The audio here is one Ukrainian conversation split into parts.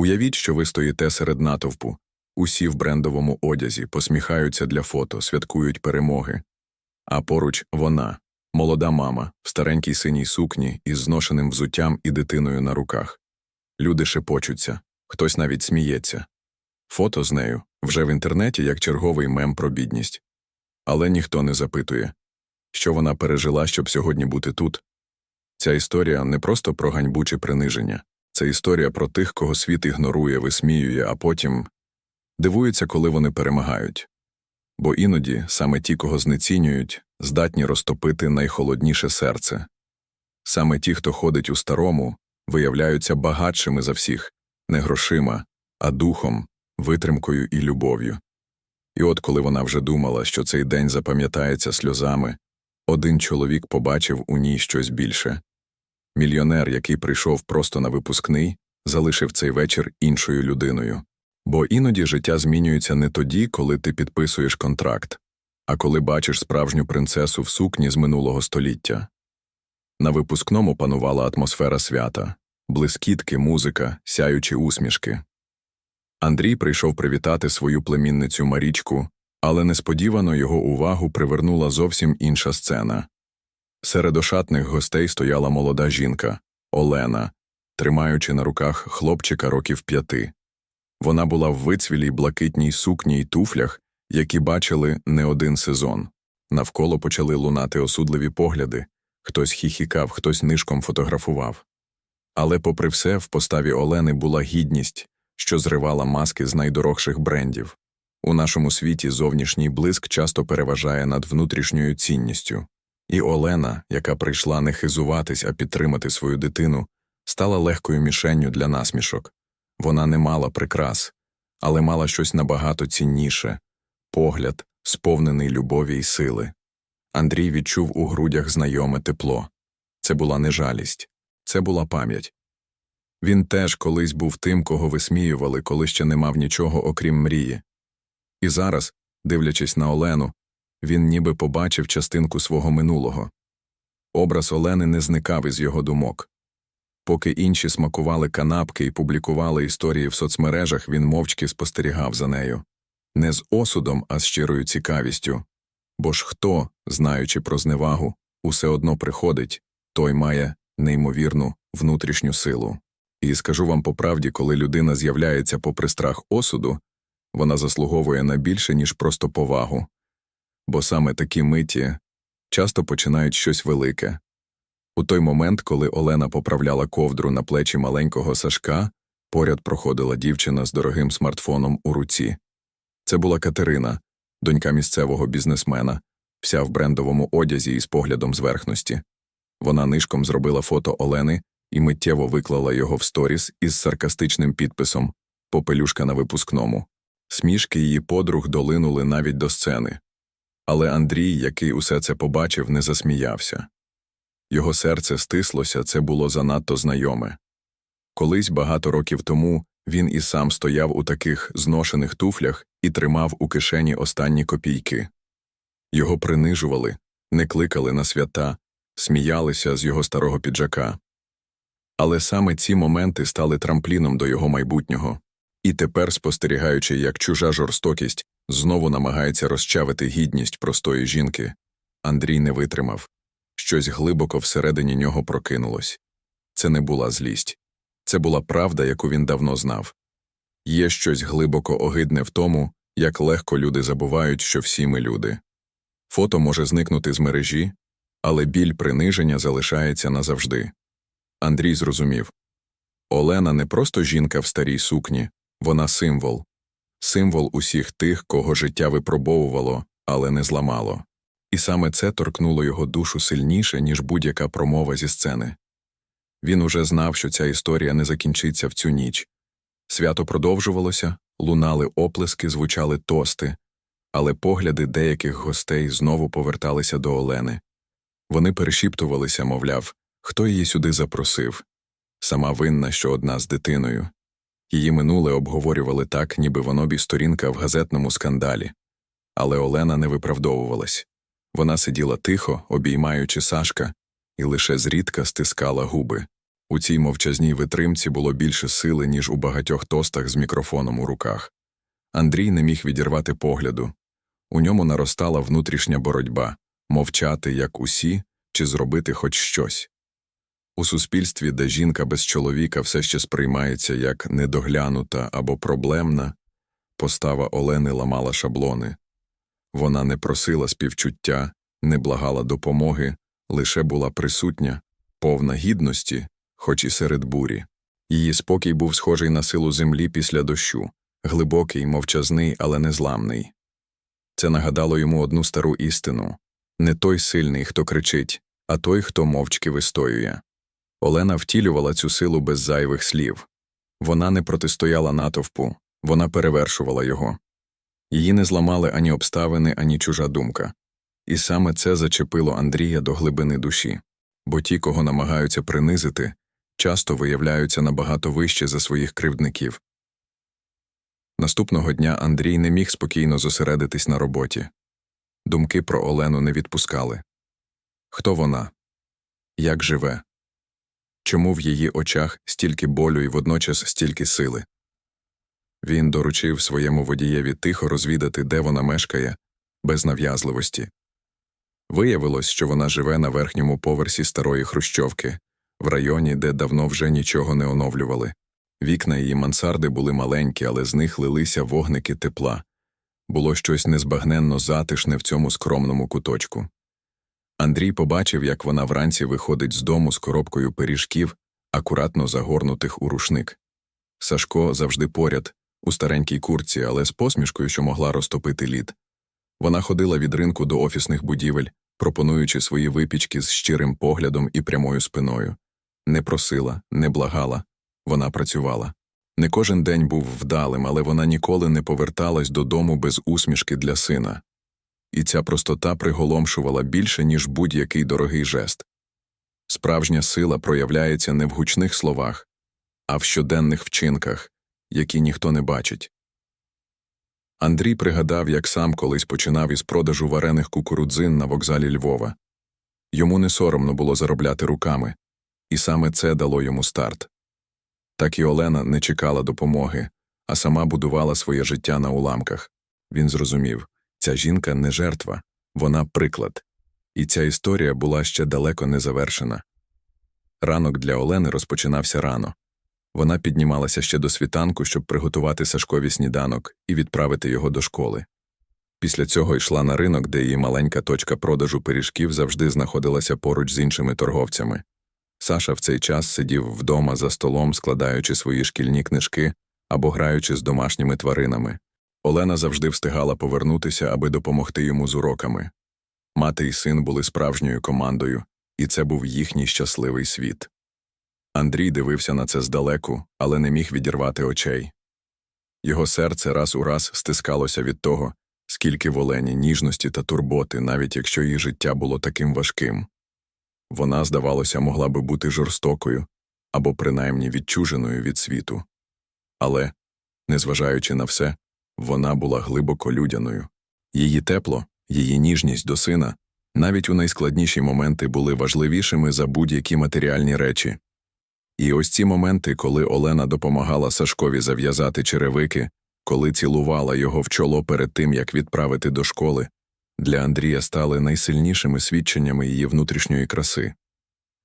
Уявіть, що ви стоїте серед натовпу, усі в брендовому одязі, посміхаються для фото, святкують перемоги. А поруч вона, молода мама, в старенькій синій сукні із зношеним взуттям і дитиною на руках. Люди шепочуться, хтось навіть сміється. Фото з нею вже в інтернеті як черговий мем про бідність. Але ніхто не запитує, що вона пережила, щоб сьогодні бути тут. Ця історія не просто про ганьбу чи приниження, це історія про тих, кого світ ігнорує, висміює, а потім дивується, коли вони перемагають. Бо іноді саме ті, кого знецінюють, здатні розтопити найхолодніше серце. Саме ті, хто ходить у старому, виявляються багатшими за всіх, не грошима, а духом, витримкою і любов'ю. І от коли вона вже думала, що цей день запам'ятається сльозами, один чоловік побачив у ній щось більше. Мільйонер, який прийшов просто на випускний, залишив цей вечір іншою людиною. Бо іноді життя змінюється не тоді, коли ти підписуєш контракт, а коли бачиш справжню принцесу в сукні з минулого століття. На випускному панувала атмосфера свята, блискітки, музика, сяючі усмішки. Андрій прийшов привітати свою племінницю Марічку, але несподівано його увагу привернула зовсім інша сцена. Серед ошатних гостей стояла молода жінка Олена, тримаючи на руках хлопчика років п'яти. Вона була в вицвілій блакитній сукні й туфлях, які бачили не один сезон. Навколо почали лунати осудливі погляди хтось хіхікав, хтось нишком фотографував. Але, попри все, в поставі Олени була гідність, що зривала маски з найдорогших брендів. У нашому світі зовнішній блиск часто переважає над внутрішньою цінністю. І Олена, яка прийшла не хизуватись, а підтримати свою дитину, стала легкою мішенню для насмішок. Вона не мала прикрас, але мала щось набагато цінніше погляд, сповнений любові й сили. Андрій відчув у грудях знайоме тепло. Це була не жалість, це була пам'ять. Він теж колись був тим, кого висміювали, коли ще не мав нічого, окрім мрії. І зараз, дивлячись на Олену, він ніби побачив частинку свого минулого. Образ Олени не зникав із його думок. Поки інші смакували канапки і публікували історії в соцмережах, він мовчки спостерігав за нею. Не з осудом, а з щирою цікавістю. Бо ж хто, знаючи про зневагу, усе одно приходить, той має неймовірну внутрішню силу. І скажу вам по правді, коли людина з'являється попри страх осуду, вона заслуговує на більше, ніж просто повагу. Бо саме такі миті часто починають щось велике. У той момент, коли Олена поправляла ковдру на плечі маленького Сашка, поряд проходила дівчина з дорогим смартфоном у руці. Це була Катерина, донька місцевого бізнесмена, вся в брендовому одязі і з поглядом зверхності. Вона нишком зробила фото Олени і миттєво виклала його в сторіс із саркастичним підписом Попелюшка на випускному. Смішки її подруг долинули навіть до сцени. Але Андрій, який усе це побачив, не засміявся. Його серце стислося, це було занадто знайоме. Колись багато років тому він і сам стояв у таких зношених туфлях і тримав у кишені останні копійки. Його принижували, не кликали на свята, сміялися з його старого піджака. Але саме ці моменти стали трампліном до його майбутнього, і тепер, спостерігаючи, як чужа жорстокість знову намагається розчавити гідність простої жінки, Андрій не витримав. Щось глибоко всередині нього прокинулось. Це не була злість, це була правда, яку він давно знав. Є щось глибоко огидне в тому, як легко люди забувають, що всі ми люди. Фото може зникнути з мережі, але біль приниження залишається назавжди. Андрій зрозумів Олена не просто жінка в старій сукні, вона символ, символ усіх тих, кого життя випробовувало, але не зламало. І саме це торкнуло його душу сильніше, ніж будь-яка промова зі сцени. Він уже знав, що ця історія не закінчиться в цю ніч. Свято продовжувалося, лунали оплески, звучали тости, але погляди деяких гостей знову поверталися до Олени. Вони перешіптувалися, мовляв, хто її сюди запросив. Сама винна, що одна з дитиною. Її минуле обговорювали так, ніби воно бі сторінка в газетному скандалі. Але Олена не виправдовувалась. Вона сиділа тихо, обіймаючи Сашка, і лише зрідка стискала губи. У цій мовчазній витримці було більше сили, ніж у багатьох тостах з мікрофоном у руках. Андрій не міг відірвати погляду. У ньому наростала внутрішня боротьба мовчати, як усі, чи зробити хоч щось. У суспільстві, де жінка без чоловіка все ще сприймається як недоглянута або проблемна, постава Олени ламала шаблони. Вона не просила співчуття, не благала допомоги, лише була присутня, повна гідності, хоч і серед бурі. Її спокій був схожий на силу землі після дощу, глибокий, мовчазний, але незламний. Це нагадало йому одну стару істину не той сильний, хто кричить, а той, хто мовчки вистоює. Олена втілювала цю силу без зайвих слів. Вона не протистояла натовпу, вона перевершувала його. Її не зламали ані обставини, ані чужа думка. І саме це зачепило Андрія до глибини душі, бо ті, кого намагаються принизити, часто виявляються набагато вище за своїх кривдників. Наступного дня Андрій не міг спокійно зосередитись на роботі. Думки про Олену не відпускали. Хто вона? Як живе? Чому в її очах стільки болю і водночас стільки сили? Він доручив своєму водієві тихо розвідати, де вона мешкає, без нав'язливості. Виявилось, що вона живе на верхньому поверсі старої хрущовки, в районі, де давно вже нічого не оновлювали. Вікна її мансарди були маленькі, але з них лилися вогники тепла. Було щось незбагненно затишне в цьому скромному куточку. Андрій побачив, як вона вранці виходить з дому з коробкою пиріжків, акуратно загорнутих у рушник. Сашко завжди поряд, у старенькій курці, але з посмішкою, що могла розтопити лід. Вона ходила від ринку до офісних будівель, пропонуючи свої випічки з щирим поглядом і прямою спиною. Не просила, не благала, вона працювала. Не кожен день був вдалим, але вона ніколи не поверталась додому без усмішки для сина. І ця простота приголомшувала більше, ніж будь-який дорогий жест. Справжня сила проявляється не в гучних словах, а в щоденних вчинках, які ніхто не бачить. Андрій пригадав, як сам колись починав із продажу варених кукурудзин на вокзалі Львова. Йому не соромно було заробляти руками, і саме це дало йому старт. Так і Олена не чекала допомоги, а сама будувала своє життя на уламках. Він зрозумів ця жінка не жертва, вона приклад. І ця історія була ще далеко не завершена. Ранок для Олени розпочинався рано. Вона піднімалася ще до світанку, щоб приготувати Сашкові сніданок і відправити його до школи. Після цього йшла на ринок, де її маленька точка продажу пиріжків завжди знаходилася поруч з іншими торговцями. Саша в цей час сидів вдома за столом, складаючи свої шкільні книжки або граючи з домашніми тваринами. Олена завжди встигала повернутися, аби допомогти йому з уроками. Мати і син були справжньою командою, і це був їхній щасливий світ. Андрій дивився на це здалеку, але не міг відірвати очей. Його серце раз у раз стискалося від того, скільки в Олені ніжності та турботи, навіть якщо її життя було таким важким. Вона, здавалося, могла би бути жорстокою або принаймні відчуженою від світу. Але, незважаючи на все, вона була глибоко людяною. Її тепло, її ніжність до сина навіть у найскладніші моменти були важливішими за будь-які матеріальні речі. І ось ці моменти, коли Олена допомагала Сашкові зав'язати черевики, коли цілувала його в чоло перед тим, як відправити до школи, для Андрія стали найсильнішими свідченнями її внутрішньої краси.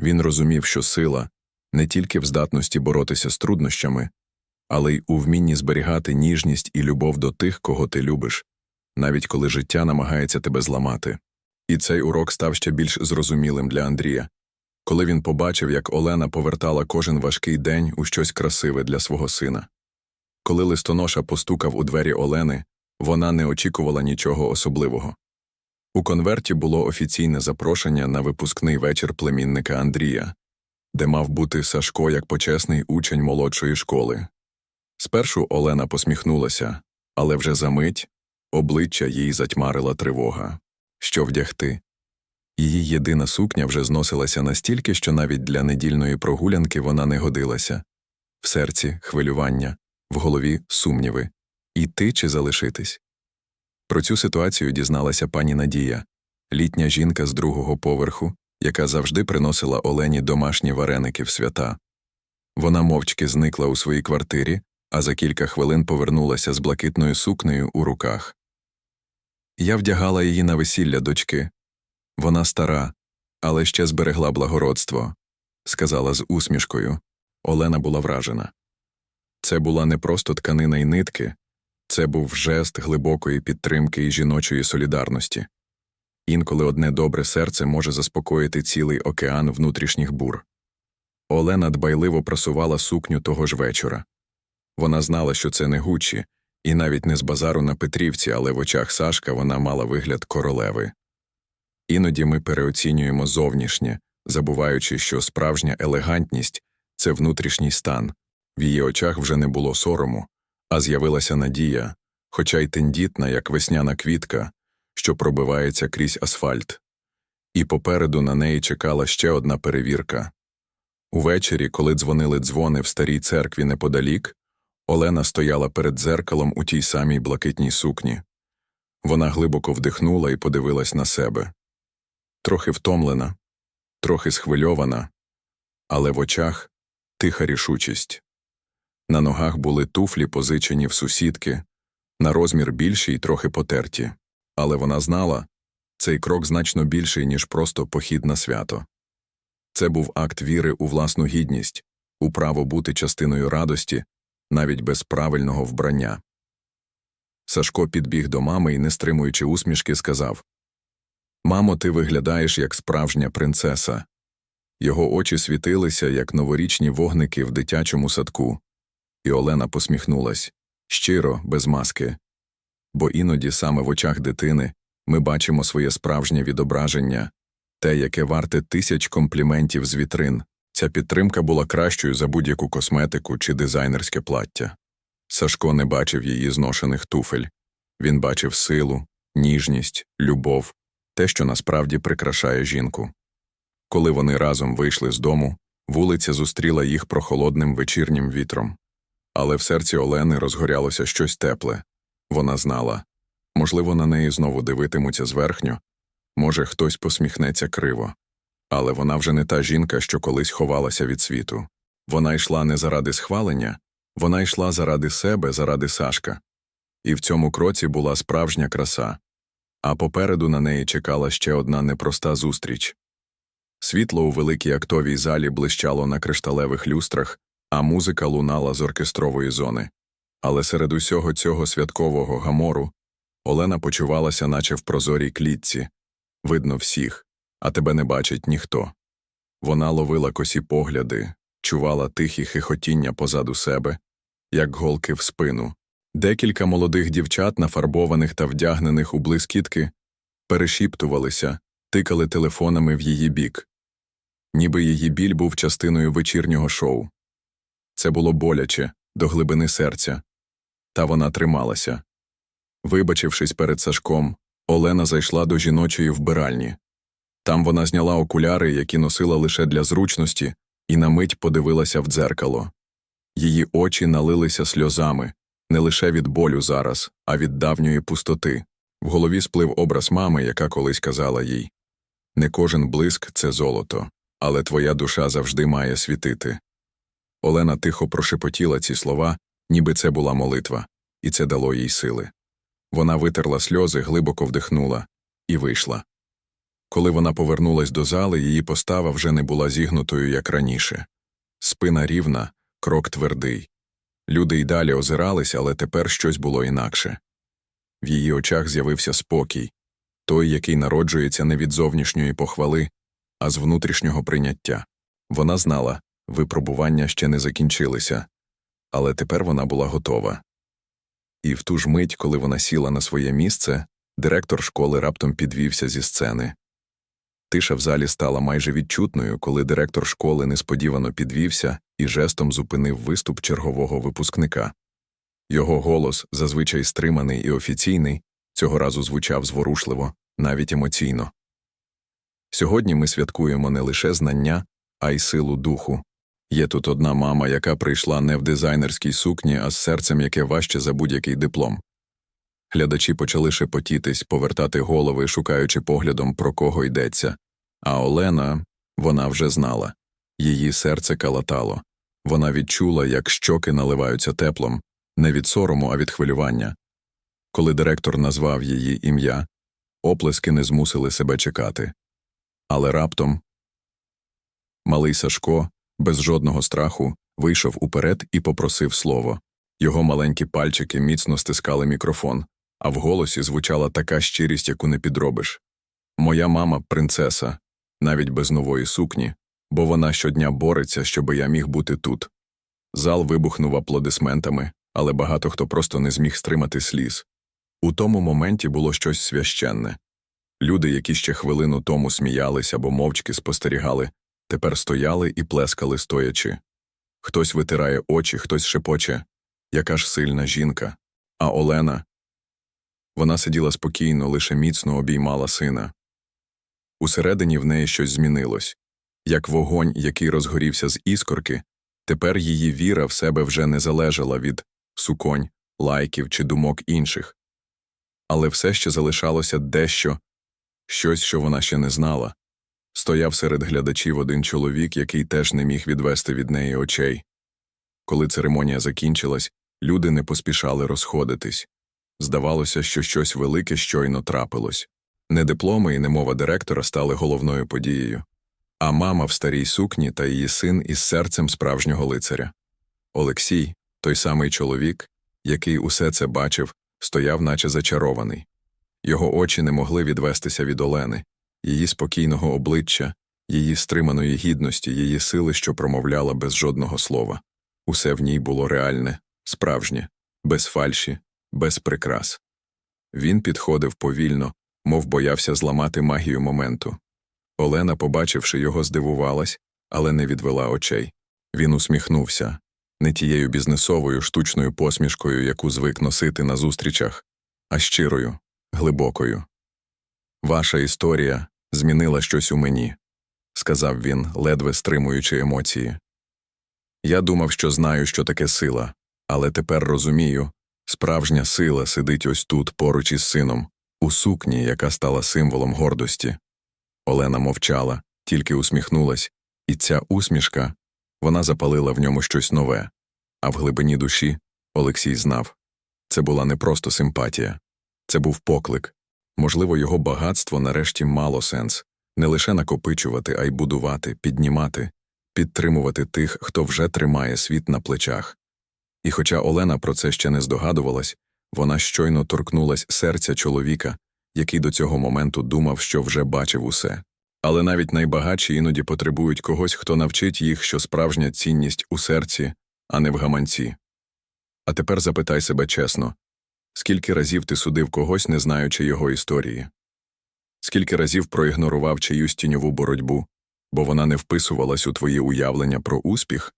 Він розумів, що сила не тільки в здатності боротися з труднощами, але й у вмінні зберігати ніжність і любов до тих, кого ти любиш, навіть коли життя намагається тебе зламати. І цей урок став ще більш зрозумілим для Андрія, коли він побачив, як Олена повертала кожен важкий день у щось красиве для свого сина. Коли листоноша постукав у двері Олени, вона не очікувала нічого особливого. У конверті було офіційне запрошення на випускний вечір племінника Андрія, де мав бути Сашко як почесний учень молодшої школи. Спершу Олена посміхнулася, але вже за мить обличчя їй затьмарила тривога. Що вдягти? Її єдина сукня вже зносилася настільки, що навіть для недільної прогулянки вона не годилася. В серці хвилювання, в голові сумніви іти чи залишитись. Про цю ситуацію дізналася пані Надія, літня жінка з другого поверху, яка завжди приносила Олені домашні вареники в свята. Вона мовчки зникла у своїй квартирі, а за кілька хвилин повернулася з блакитною сукнею у руках. Я вдягала її на весілля дочки. Вона стара, але ще зберегла благородство, сказала з усмішкою. Олена була вражена. Це була не просто тканина й нитки, це був жест глибокої підтримки і жіночої солідарності. Інколи одне добре серце може заспокоїти цілий океан внутрішніх бур. Олена дбайливо просувала сукню того ж вечора. Вона знала, що це не Гуччі, і навіть не з базару на Петрівці, але в очах Сашка вона мала вигляд королеви. Іноді ми переоцінюємо зовнішнє, забуваючи, що справжня елегантність це внутрішній стан. В її очах вже не було сорому, а з'явилася надія, хоча й тендітна, як весняна квітка, що пробивається крізь асфальт. І попереду на неї чекала ще одна перевірка. Увечері, коли дзвонили дзвони в старій церкві неподалік, Олена стояла перед дзеркалом у тій самій блакитній сукні. Вона глибоко вдихнула і подивилась на себе. Трохи втомлена, трохи схвильована, але в очах тиха рішучість. На ногах були туфлі, позичені в сусідки, на розмір більші й трохи потерті. Але вона знала, цей крок значно більший, ніж просто похід на свято. Це був акт віри у власну гідність, у право бути частиною радості, навіть без правильного вбрання. Сашко підбіг до мами і, не стримуючи усмішки, сказав Мамо, ти виглядаєш як справжня принцеса. Його очі світилися, як новорічні вогники в дитячому садку. І Олена посміхнулась щиро, без маски. Бо іноді саме в очах дитини ми бачимо своє справжнє відображення, те, яке варте тисяч компліментів з вітрин. Ця підтримка була кращою за будь-яку косметику чи дизайнерське плаття. Сашко не бачив її зношених туфель. Він бачив силу, ніжність, любов, те, що насправді прикрашає жінку. Коли вони разом вийшли з дому, вулиця зустріла їх прохолодним вечірнім вітром. Але в серці Олени розгорялося щось тепле. Вона знала можливо, на неї знову дивитимуться зверхньо, може, хтось посміхнеться криво. Але вона вже не та жінка, що колись ховалася від світу. Вона йшла не заради схвалення, вона йшла заради себе, заради Сашка. І в цьому кроці була справжня краса, а попереду на неї чекала ще одна непроста зустріч. Світло у великій актовій залі блищало на кришталевих люстрах, а музика лунала з оркестрової зони. Але серед усього цього святкового гамору Олена почувалася, наче в прозорій клітці видно всіх, а тебе не бачить ніхто. Вона ловила косі погляди, чувала тихі хихотіння позаду себе, як голки в спину. Декілька молодих дівчат, нафарбованих та вдягнених у блискітки, перешіптувалися, тикали телефонами в її бік. Ніби її біль був частиною вечірнього шоу. Це було боляче, до глибини серця. Та вона трималася. Вибачившись перед Сашком, Олена зайшла до жіночої вбиральні. Там вона зняла окуляри, які носила лише для зручності, і на мить подивилася в дзеркало. Її очі налилися сльозами, не лише від болю зараз, а від давньої пустоти. В голові сплив образ мами, яка колись казала їй Не кожен блиск це золото, але твоя душа завжди має світити. Олена тихо прошепотіла ці слова, ніби це була молитва, і це дало їй сили. Вона витерла сльози, глибоко вдихнула і вийшла. Коли вона повернулась до зали, її постава вже не була зігнутою, як раніше. Спина рівна, крок твердий. Люди й далі озирались, але тепер щось було інакше. В її очах з'явився спокій той, який народжується не від зовнішньої похвали, а з внутрішнього прийняття. Вона знала випробування ще не закінчилися, але тепер вона була готова. І в ту ж мить, коли вона сіла на своє місце, директор школи раптом підвівся зі сцени. Тиша в залі стала майже відчутною, коли директор школи несподівано підвівся і жестом зупинив виступ чергового випускника. Його голос, зазвичай стриманий і офіційний, цього разу звучав зворушливо, навіть емоційно. Сьогодні ми святкуємо не лише знання, а й силу духу. Є тут одна мама, яка прийшла не в дизайнерській сукні, а з серцем, яке важче за будь-який диплом. Глядачі почали шепотітись, повертати голови, шукаючи поглядом, про кого йдеться. А Олена, вона вже знала її серце калатало. Вона відчула, як щоки наливаються теплом, не від сорому, а від хвилювання. Коли директор назвав її ім'я, оплески не змусили себе чекати. Але раптом малий Сашко, без жодного страху, вийшов уперед і попросив слово. Його маленькі пальчики міцно стискали мікрофон, а в голосі звучала така щирість, яку не підробиш. Моя мама принцеса, навіть без нової сукні, бо вона щодня бореться, щоби я міг бути тут. Зал вибухнув аплодисментами, але багато хто просто не зміг стримати сліз. У тому моменті було щось священне. Люди, які ще хвилину тому сміялись або мовчки спостерігали, тепер стояли і плескали стоячи. Хтось витирає очі, хтось шепоче, яка ж сильна жінка. А Олена. Вона сиділа спокійно, лише міцно обіймала сина. Усередині в неї щось змінилось. Як вогонь, який розгорівся з іскорки, тепер її віра в себе вже не залежала від суконь, лайків чи думок інших. Але все ще залишалося дещо, щось, що вона ще не знала. Стояв серед глядачів один чоловік, який теж не міг відвести від неї очей. Коли церемонія закінчилась, люди не поспішали розходитись. Здавалося, що щось велике щойно трапилось. Не дипломи і не мова директора стали головною подією, а мама в старій сукні та її син із серцем справжнього лицаря. Олексій, той самий чоловік, який усе це бачив, стояв, наче зачарований. Його очі не могли відвестися від Олени, її спокійного обличчя, її стриманої гідності, її сили, що промовляла без жодного слова. Усе в ній було реальне, справжнє, без фальші, без прикрас. Він підходив повільно, мов боявся зламати магію моменту. Олена, побачивши його, здивувалась, але не відвела очей. Він усміхнувся не тією бізнесовою штучною посмішкою, яку звик носити на зустрічах, а щирою, глибокою. Ваша історія змінила щось у мені, сказав він, ледве стримуючи емоції. Я думав, що знаю, що таке сила, але тепер розумію справжня сила сидить ось тут поруч із сином, у сукні, яка стала символом гордості. Олена мовчала, тільки усміхнулась, і ця усмішка вона запалила в ньому щось нове. А в глибині душі Олексій знав це була не просто симпатія, це був поклик. Можливо, його багатство нарешті мало сенс не лише накопичувати, а й будувати, піднімати, підтримувати тих, хто вже тримає світ на плечах. І хоча Олена про це ще не здогадувалась, вона щойно торкнулась серця чоловіка, який до цього моменту думав, що вже бачив усе. Але навіть найбагатші іноді потребують когось, хто навчить їх, що справжня цінність у серці, а не в гаманці. А тепер запитай себе чесно скільки разів ти судив когось, не знаючи його історії? Скільки разів проігнорував чиюсь тіньову боротьбу, бо вона не вписувалась у твої уявлення про успіх?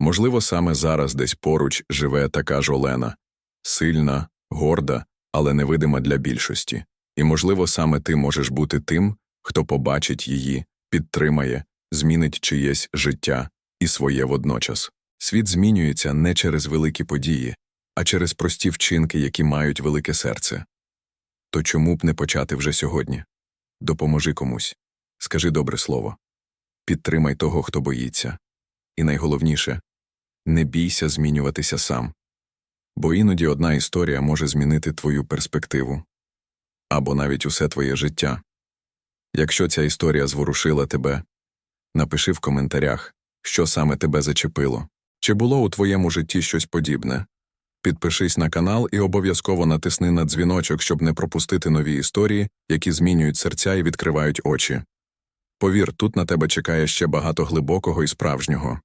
Можливо, саме зараз десь поруч живе така ж Олена сильна, горда, але невидима для більшості. І, можливо, саме ти можеш бути тим, хто побачить її, підтримає, змінить чиєсь життя і своє водночас. Світ змінюється не через великі події, а через прості вчинки, які мають велике серце. То чому б не почати вже сьогодні? Допоможи комусь, скажи добре слово, підтримай того, хто боїться. І найголовніше не бійся змінюватися сам. Бо іноді одна історія може змінити твою перспективу або навіть усе твоє життя. Якщо ця історія зворушила тебе, напиши в коментарях, що саме тебе зачепило. Чи було у твоєму житті щось подібне? Підпишись на канал і обов'язково натисни на дзвіночок, щоб не пропустити нові історії, які змінюють серця і відкривають очі. Повір, тут на тебе чекає ще багато глибокого і справжнього.